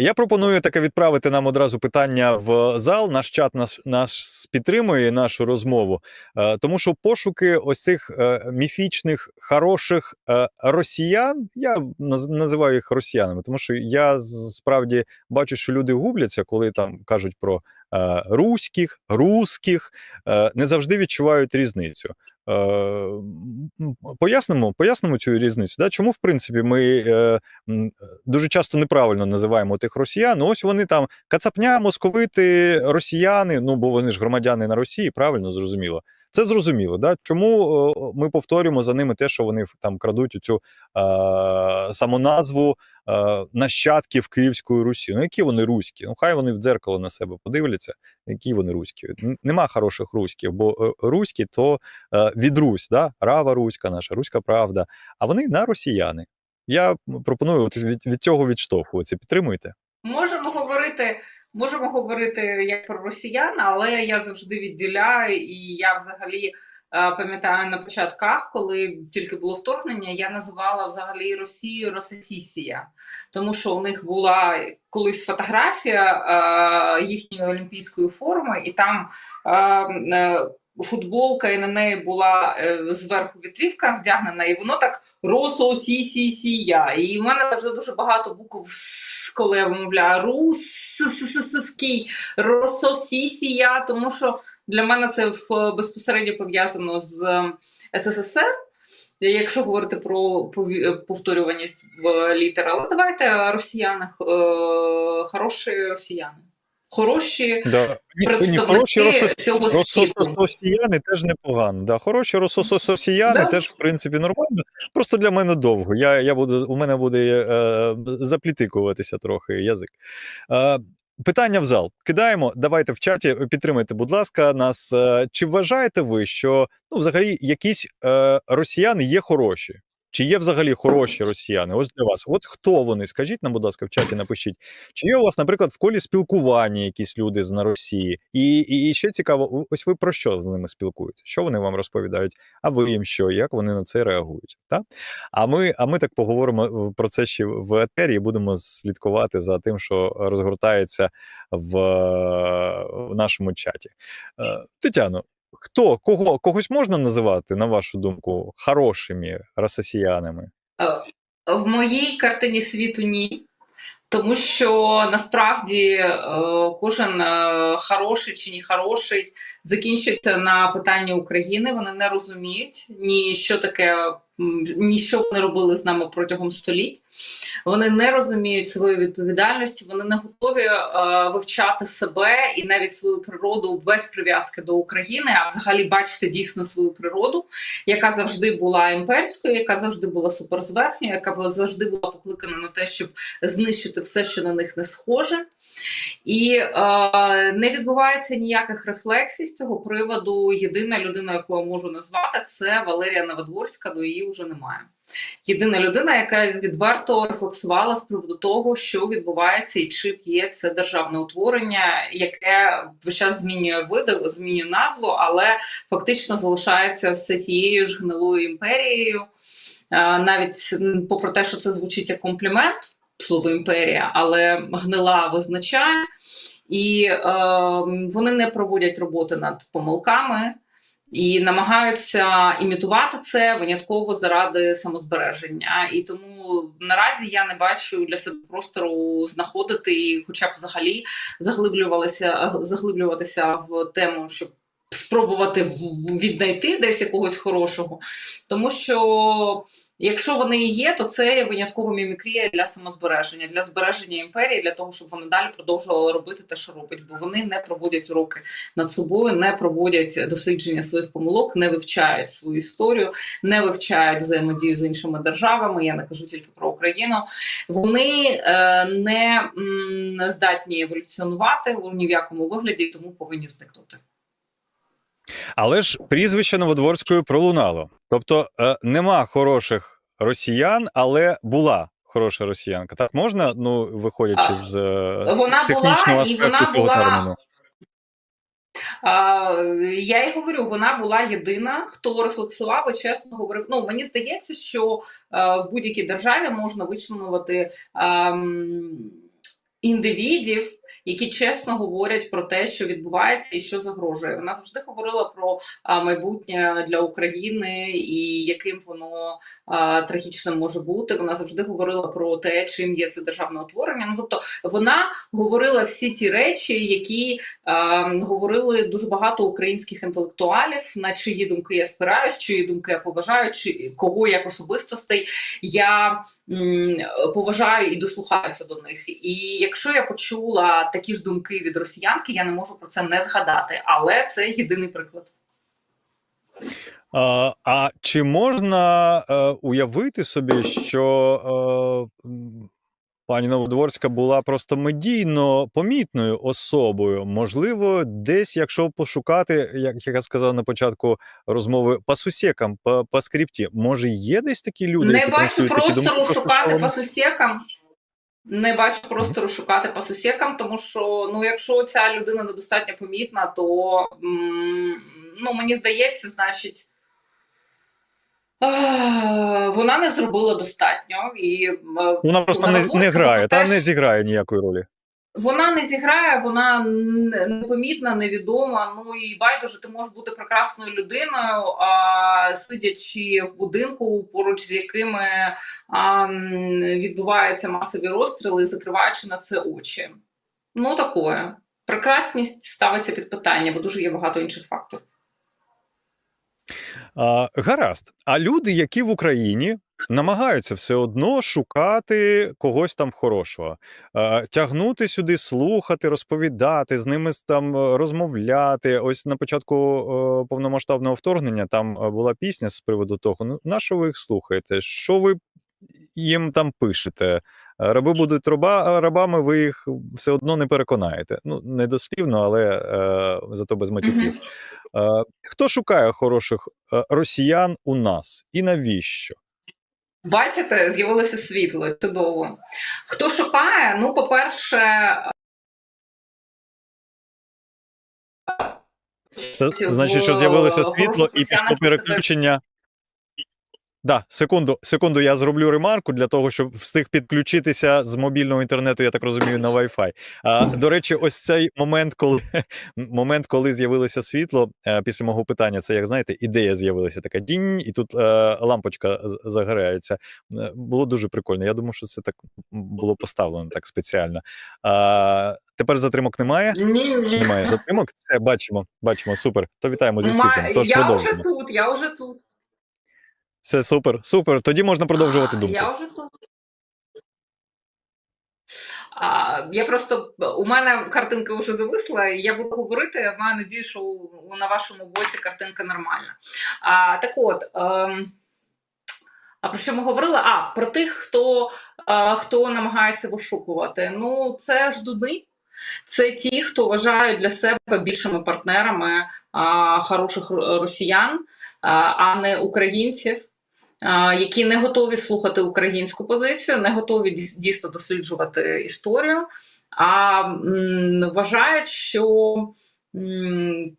Я пропоную таке відправити нам одразу питання в зал. Наш чат нас, нас підтримує нашу розмову, Е, тому що пошуки ось цих е, міфічних хороших е, росіян. Я наз- називаю їх росіянами, тому що я справді бачу, що люди губляться, коли там кажуть про руських, русських, не завжди відчувають різницю. Е, м, м, Пояснимо, пояснимо цю різницю. Да? Чому, в принципі, ми е, дуже часто неправильно називаємо тих росіян. Ну, Ось вони там кацапня, московити, росіяни. Ну бо вони ж громадяни на Росії, правильно зрозуміло. Це зрозуміло. Да? Чому ми повторюємо за ними те, що вони там крадуть цю е, самоназву е, нащадків Київської Русі? Ну, які вони руські? Ну, хай вони в дзеркало на себе подивляться, які вони руські. Нема хороших руських, бо е, руські то е, від Русь, да? Рава Руська, наша Руська Правда. А вони на росіяни. Я пропоную от від, від цього відштовхуватися. Підтримуєте? Можемо говорити, можемо говорити як про росіян, але я завжди відділяю, і я взагалі е, пам'ятаю на початках, коли тільки було вторгнення, я називала взагалі Росію Рососісія, тому що у них була колись фотографія е, їхньої олімпійської форми, і там. Е, Футболка, і на неї була зверху вітрівка вдягнена, і воно так росо-сі-сі-сія. І в мене завжди дуже багато букв, коли я вимовляю русський, рососісія, тому що для мене це безпосередньо пов'язано з е, СССР. Якщо говорити про повторюваність в літер, але давайте росіяни, е, хороші росіяни, хороші Да. Ні, представники хороші росос... цього світу. росососіяни теж непогано. Да. Хороші росососіяни Да. теж, в принципі, нормально. Просто для мене довго. Я, я буду, у мене буде е, заплітикуватися трохи язик. Е, питання в зал. Кидаємо. Давайте в чаті підтримайте, будь ласка, нас. Е, чи вважаєте ви, що ну, взагалі якісь е, росіяни є хороші? Чи є взагалі хороші росіяни? Ось для вас. От хто вони? Скажіть нам, будь ласка, в чаті напишіть. Чи є у вас, наприклад, в колі спілкування якісь люди з на Росії? І, і, і ще цікаво, ось ви про що з ними спілкуєтеся? Що вони вам розповідають? А ви їм що? Як вони на це реагують? Так? А ми, а ми так поговоримо е, про це ще в етері і будемо слідкувати за тим, що розгортається в, в нашому чаті. Е, Тетяно, хто кого когось можна називати, на вашу думку, хорошими росіянами? Е, В моїй картині світу ні. Тому що насправді е, кожен е, хороший чи не хороший закінчується на питанні України. Вони не розуміють ні що таке, м, ні що вони робили з нами протягом століть. Вони не розуміють своєї відповідальності, вони не готові е, вивчати себе і навіть свою природу без прив'язки до України, а взагалі бачити дійсно свою природу, яка завжди була імперською, яка завжди була суперзверхньою, яка завжди була покликана на те, щоб знищити все, що на них не схоже. І е, не відбувається ніяких рефлексій з цього приводу. Єдина людина, яку я можу назвати, це Валерія Новодворська, але її вже немає. Єдина людина, яка відверто рефлексувала з приводу того, що відбувається і чим є це державне утворення, яке весь час змінює види, змінює назву, але фактично залишається все тією ж гнилою імперією. Навіть попри те, що це звучить як комплімент, слово імперія, але гнила визначає, і е, вони не проводять роботи над помилками. І намагаються імітувати це винятково заради самозбереження. І тому наразі я не бачу для себе простору знаходити хоча б взагалі заглиблювалися заглиблюватися в тему, щоб спробувати віднайти десь якогось хорошого. Тому що якщо вони і є, то це є виняткова мімікрія для самозбереження, для збереження імперії, для того, щоб вони далі продовжували робити те, що робить, бо вони не проводять уроки над собою, не проводять дослідження своїх помилок, не вивчають свою історію, не вивчають взаємодію з іншими державами. Я не кажу тільки про Україну. Вони е, не м, здатні еволюціонувати ні в якому вигляді, тому повинні зникнути. Але ж прізвище Новодворської пролунало. Тобто е, нема хороших росіян, але була хороша росіянка. Так можна, ну виходячи з е, вона технічного була, і вона цього була- терміну. Я й говорю, вона була єдина, хто рефлексував і чесно говорив. Ну мені здається, що е, в будь-якій державі можна вичленувати ем, індивідів, які чесно говорять про те, що відбувається і що загрожує. Вона завжди говорила про майбутнє для України і яким воно трагічним може бути. Вона завжди говорила про те, чим є це державне утворення. Ну тобто вона говорила всі ті речі, які говорили дуже багато українських інтелектуалів, на чиї думки я спираюсь, чиї думки я поважаю, чи кого як особистостей я поважаю і дослухаюся до них. І якщо я почула такі ж думки від росіянки, я не можу про це не згадати. Але це єдиний приклад. А, а чи можна е, уявити собі, що е, пані Новодворська була просто медійно помітною особою? Можливо, десь, якщо пошукати, як я сказав на початку розмови, по сусекам, по, по скрипті, може, є десь такі люди, не які бачу простору просто шукати по сусікам. Не бачу простору шукати по сусікам, тому що ну, якщо ця людина недостатньо помітна, то ну, мені здається, значить. Вона не зробила достатньо і е, Вона просто не, не грає, та не зіграє ніякої ролі. Вона не зіграє, вона непомітна, невідома. Ну і байдуже, ти можеш бути прекрасною людиною, а сидячи в будинку, поруч з якими а, відбуваються масові розстріли, закриваючи на це очі. Ну такое. Прекрасність ставиться під питання, бо дуже є багато інших факторів. А, гаразд. А люди, які в Україні намагаються все одно шукати когось там хорошого, тягнути сюди, слухати, розповідати, з ними там е, розмовляти. Ось на початку повномасштабного вторгнення там е, була пісня з приводу того: ну на що ви їх слухаєте? Що ви їм там пишете? Е, Раби будуть раба, рабами, ви їх все одно не переконаєте. Ну, не дослівно, але е, зато без матюків. Е, Хто шукає хороших росіян у нас і навіщо? Бачите, з'явилося світло, чудово. Хто шукає? Ну, по-перше, Це значить, що з'явилося світло і пішло переключення. Да, секунду, секунду, я зроблю ремарку для того, щоб встиг підключитися з мобільного інтернету, я так розумію, на Wi-Fi. А, до речі, ось цей момент, коли момент, коли з'явилося світло е, після мого питання, це як знаєте, ідея з'явилася така дінь, і тут е, лампочка з- загорається. Е, Було дуже прикольно. Я думаю, що це так було поставлено так спеціально. А, тепер затримок немає. Ні, ні. Немає затримок. Все бачимо, бачимо. Супер. То вітаємо зі світлом. Тож я вже тут, я вже тут. Все супер, супер. Тоді можна продовжувати А, думку. Я вже тут. А, я просто у мене картинка вже зависла, і я буду говорити. Я маю надію, що у- на вашому боці картинка нормальна. А, так от. Ем, а про що ми говорили? А, про тих, хто, е, хто намагається вишукувати. Ну, це ждуни. Це ті, хто вважають для себе більшими партнерами а, хороших росіян, а, а не українців, а, які не готові слухати українську позицію, не готові дійсно досліджувати історію, а вважають, що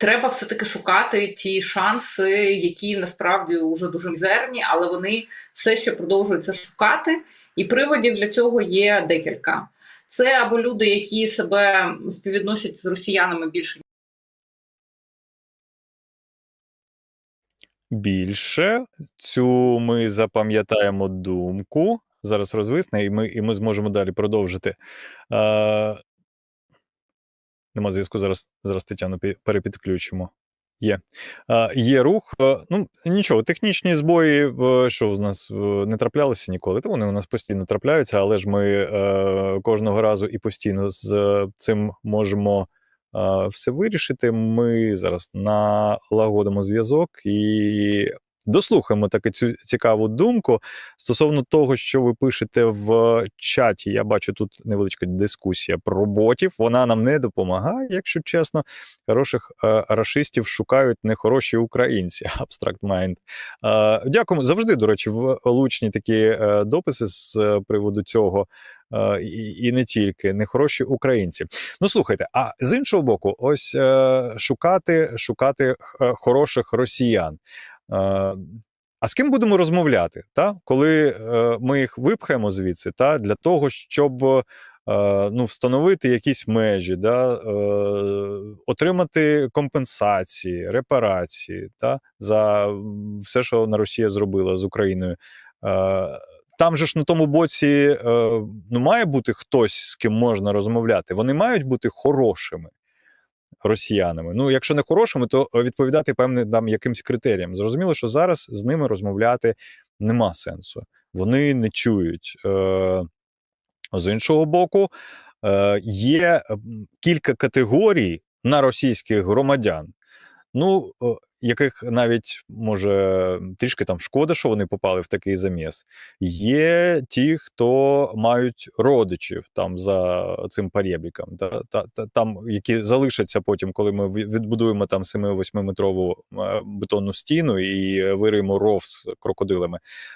треба все-таки шукати ті шанси, які насправді вже дуже мізерні, але вони все ще продовжують це шукати. І приводів для цього є декілька. Це або люди, які себе співвідносять з росіянами більше Більше цю ми запам'ятаємо думку. Зараз розвисне, і ми, і ми зможемо далі продовжити. Е, нема зв'язку. Зараз, зараз Тетяну перепідключимо. Є. Е, є рух. Е, ну, нічого, технічні збої, е, що у нас е, не траплялися ніколи. Та вони у нас постійно трапляються, але ж ми е, кожного разу і постійно з е, цим можемо все вирішити. Ми зараз налагодимо зв'язок і дослухаємо таки цю цікаву думку стосовно того, що ви пишете в чаті. Я бачу тут невеличка дискусія про ботів. Вона нам не допомагає, якщо чесно. Хороших е, рашистів шукають нехороші українці. Абстракт Майнд. Е, дякуємо завжди. До речі, влучні такі е, дописи з е, приводу цього. Е, і, не тільки нехороші українці. Ну слухайте, а з іншого боку, ось е, шукати, шукати е, хороших росіян. Е, а з ким будемо розмовляти, та? коли е, ми їх випхаємо звідси, та? для того, щоб ну, встановити якісь межі, да, е, отримати компенсації, репарації та, за все, що на Росія зробила з Україною. Е, Там же ж на тому боці е, ну, має бути хтось, з ким можна розмовляти. Вони мають бути хорошими росіянами. Ну, якщо не хорошими, то відповідати певним там якимсь критеріям. Зрозуміло, що зараз з ними розмовляти нема сенсу. Вони не чують. Е, з іншого боку, е, є кілька категорій на російських громадян, ну, е, яких навіть може трішки там шкода, що вони попали в такий заміс. Є ті, хто мають родичів там за цим перебріком, та, та, та, там, які залишаться потім, коли ми відбудуємо там 7-8 метрову бетонну стіну і вириємо ров з крокодилами.